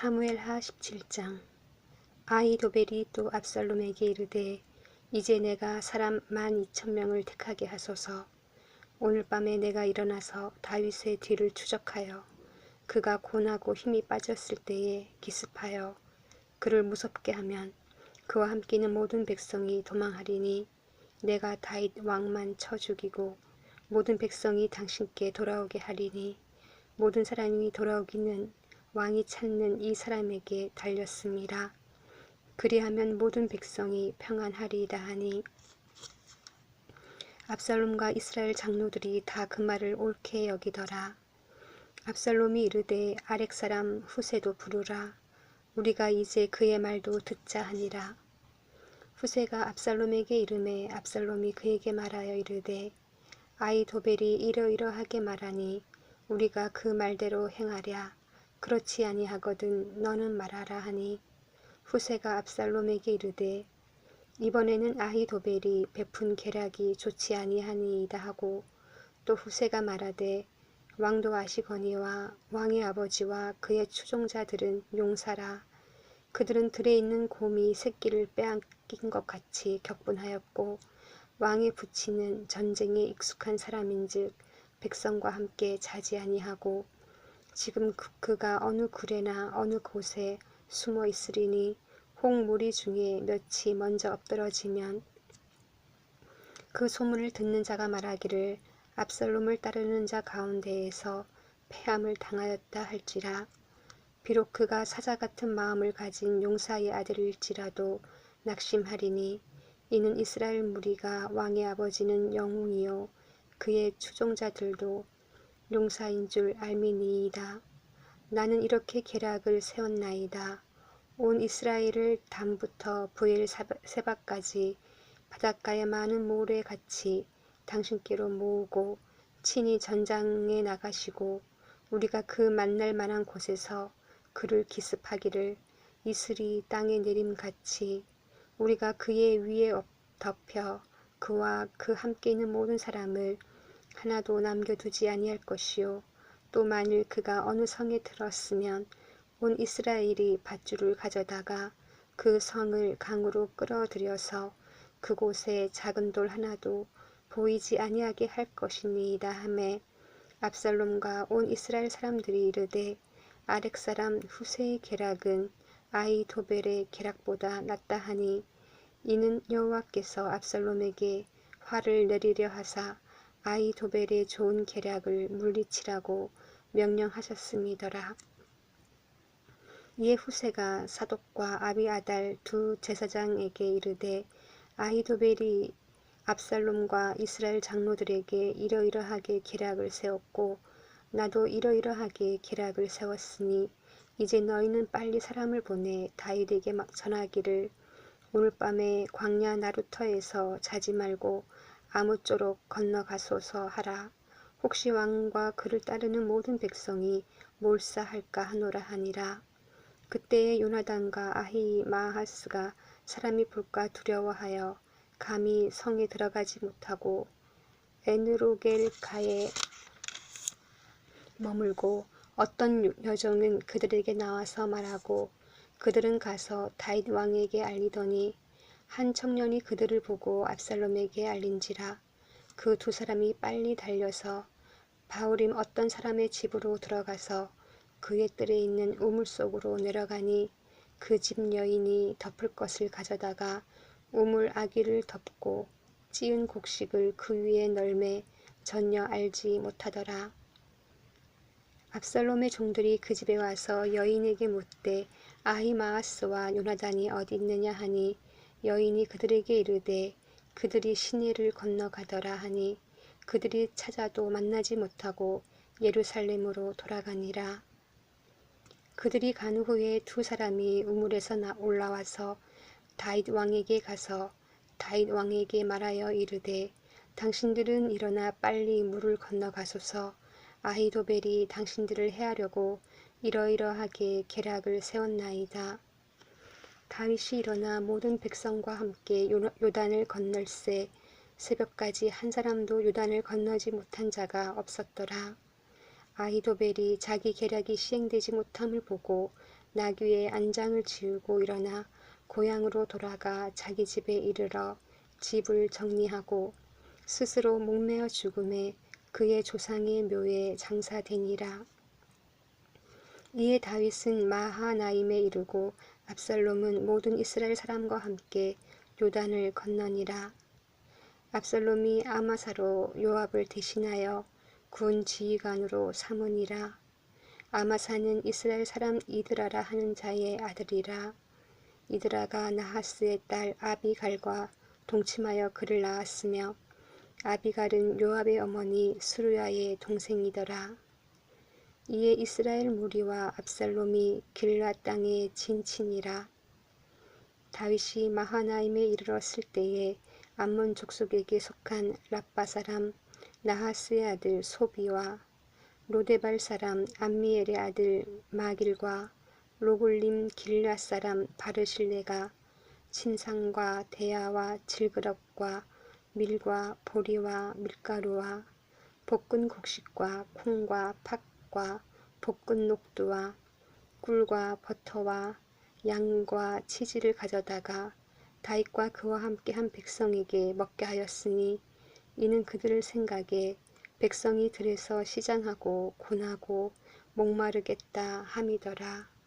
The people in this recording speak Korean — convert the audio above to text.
사무엘하 17장. 아이도벨이 또 압살롬에게 이르되 이제 내가 사람 만 이천 명을 택하게 하소서. 오늘 밤에 내가 일어나서 다윗의 뒤를 추적하여 그가 고나고 힘이 빠졌을 때에 기습하여 그를 무섭게 하면 그와 함께 있는 모든 백성이 도망하리니 내가 다윗 왕만 쳐 죽이고 모든 백성이 당신께 돌아오게 하리니 모든 사람이 돌아오기는 왕이 찾는 이 사람에게 달렸습니다. 그리하면 모든 백성이 평안하리이다 하니 압살롬과 이스라엘 장로들이 다 그 말을 옳게 여기더라. 압살롬이 이르되 아렉 사람 후세도 부르라. 우리가 이제 그의 말도 듣자 하니라. 후세가 압살롬에게 이름에 압살롬이 그에게 말하여 이르되 아이 도벨이 이러이러하게 말하니 우리가 그 말대로 행하랴. 그렇지 아니하거든 너는 말하라 하니. 후세가 압살롬에게 이르되 이번에는 아히도벨이 베푼 계략이 좋지 아니하니이다 하고 또 후세가 말하되 왕도 아시거니와 왕의 아버지와 그의 추종자들은 용사라. 그들은 들에 있는 곰이 새끼를 빼앗긴 것 같이 격분하였고 왕의 부치는 전쟁에 익숙한 사람인즉 백성과 함께 자지 아니하고 지금 그, 그가 어느 굴에나 어느 곳에 숨어 있으리니 홍 무리 중에 몇이 먼저 엎드러지면 그 소문을 듣는 자가 말하기를 압살롬을 따르는 자 가운데에서 패함을 당하였다 할지라. 비록 그가 사자 같은 마음을 가진 용사의 아들일지라도 낙심하리니 이는 이스라엘 무리가 왕의 아버지는 영웅이요 그의 추종자들도 용사인 줄 알미니이다. 나는 이렇게 계략을 세웠나이다. 온 이스라엘을 담부터 부엘 세바까지 바닷가의 많은 모래같이 당신께로 모으고 친히 전장에 나가시고 우리가 그 만날 만한 곳에서 그를 기습하기를 이슬이 땅에 내림같이 우리가 그의 위에 덮여 그와 그 함께 있는 모든 사람을 하나도 남겨두지 아니할 것이요. 또 만일 그가 어느 성에 들었으면 온 이스라엘이 밧줄을 가져다가 그 성을 강으로 끌어들여서 그곳에 작은 돌 하나도 보이지 아니하게 할 것이니이다 하매 압살롬과 온 이스라엘 사람들이 이르되 아렉 사람 후세의 계략은 아이 도벨의 계략보다 낫다 하니 이는 여호와께서 압살롬에게 화를 내리려 하사 아이 도벨의 좋은 계략을 물리치라고 명령하셨음이더라. 이에 후세가 사독과 아비아달 두 제사장에게 이르되 아히도벨이 압살롬과 이스라엘 장로들에게 이러이러하게 계략을 세웠고 나도 이러이러하게 계략을 세웠으니 이제 너희는 빨리 사람을 보내 다윗에게 막 전하기를 오늘 밤에 광야 나루터에서 자지 말고 아무쪼록 건너가소서 하라. 혹시 왕과 그를 따르는 모든 백성이 몰사할까 하노라 하니라. 그때에 요나단과 아히 마하스가 사람이 볼까 두려워하여 감히 성에 들어가지 못하고 에느로겔 가에 머물고 어떤 여종은 그들에게 나와서 말하고 그들은 가서 다윗 왕에게 알리더니 한 청년이 그들을 보고 압살롬에게 알린지라 그 두 사람이 빨리 달려서 바울임 어떤 사람의 집으로 들어가서 그의 뜰에 있는 우물 속으로 내려가니 그 집 여인이 덮을 것을 가져다가 우물 아기를 덮고 찌은 곡식을 그 위에 널매 전혀 알지 못하더라. 압살롬의 종들이 그 집에 와서 여인에게 묻되 아히마아스와 요나단이 어디 있느냐 하니 여인이 그들에게 이르되 그들이 시내를 건너가더라 하니 그들이 찾아도 만나지 못하고 예루살렘으로 돌아가니라. 그들이 간 후에 두 사람이 우물에서 올라와서 다윗 왕에게 가서 다윗 왕에게 말하여 이르되 당신들은 일어나 빨리 물을 건너가소서 아히도벨이 당신들을 해하려고 이러이러하게 계략을 세웠나이다. 다윗이 일어나 모든 백성과 함께 요단을 건널새 새벽까지 한 사람도 요단을 건너지 못한 자가 없었더라. 아히도벨이 자기 계략이 시행되지 못함을 보고 나귀의 안장을 지우고 일어나 고향으로 돌아가 자기 집에 이르러 집을 정리하고 스스로 목매어 죽음에 그의 조상의 묘에 장사되니라. 이에 다윗은 마하나임에 이르고 압살롬은 모든 이스라엘 사람과 함께 요단을 건너니라. 압살롬이 아마사로 요압을 대신하여 군 지휘관으로 삼으니라. 아마사는 이스라엘 사람 이드라라 하는 자의 아들이라. 이드라가 나하스의 딸 아비갈과 동침하여 그를 낳았으며 아비갈은 요압의 어머니 수르야의 동생이더라. 이에 이스라엘 무리와 압살롬이 길라 땅에 진친이라. 다윗이 마하나임에 이르렀을 때에 암몬 족속에게 속한 라빠 사람 나하스의 아들 소비와 로데발 사람 암미엘의 아들 마길과 로골림 길라 사람 바르실레가 친상과 대야와 질그럭과 밀과 보리와 밀가루와 볶은 곡식과 콩과 팥 과 볶은 녹두와 꿀과 버터와 양과 치즈를 가져다가 다윗과 그와 함께 한 백성에게 먹게 하였으니 이는 그들을 생각에 백성이 들에서 시장하고 고나고 목마르겠다 함이더라.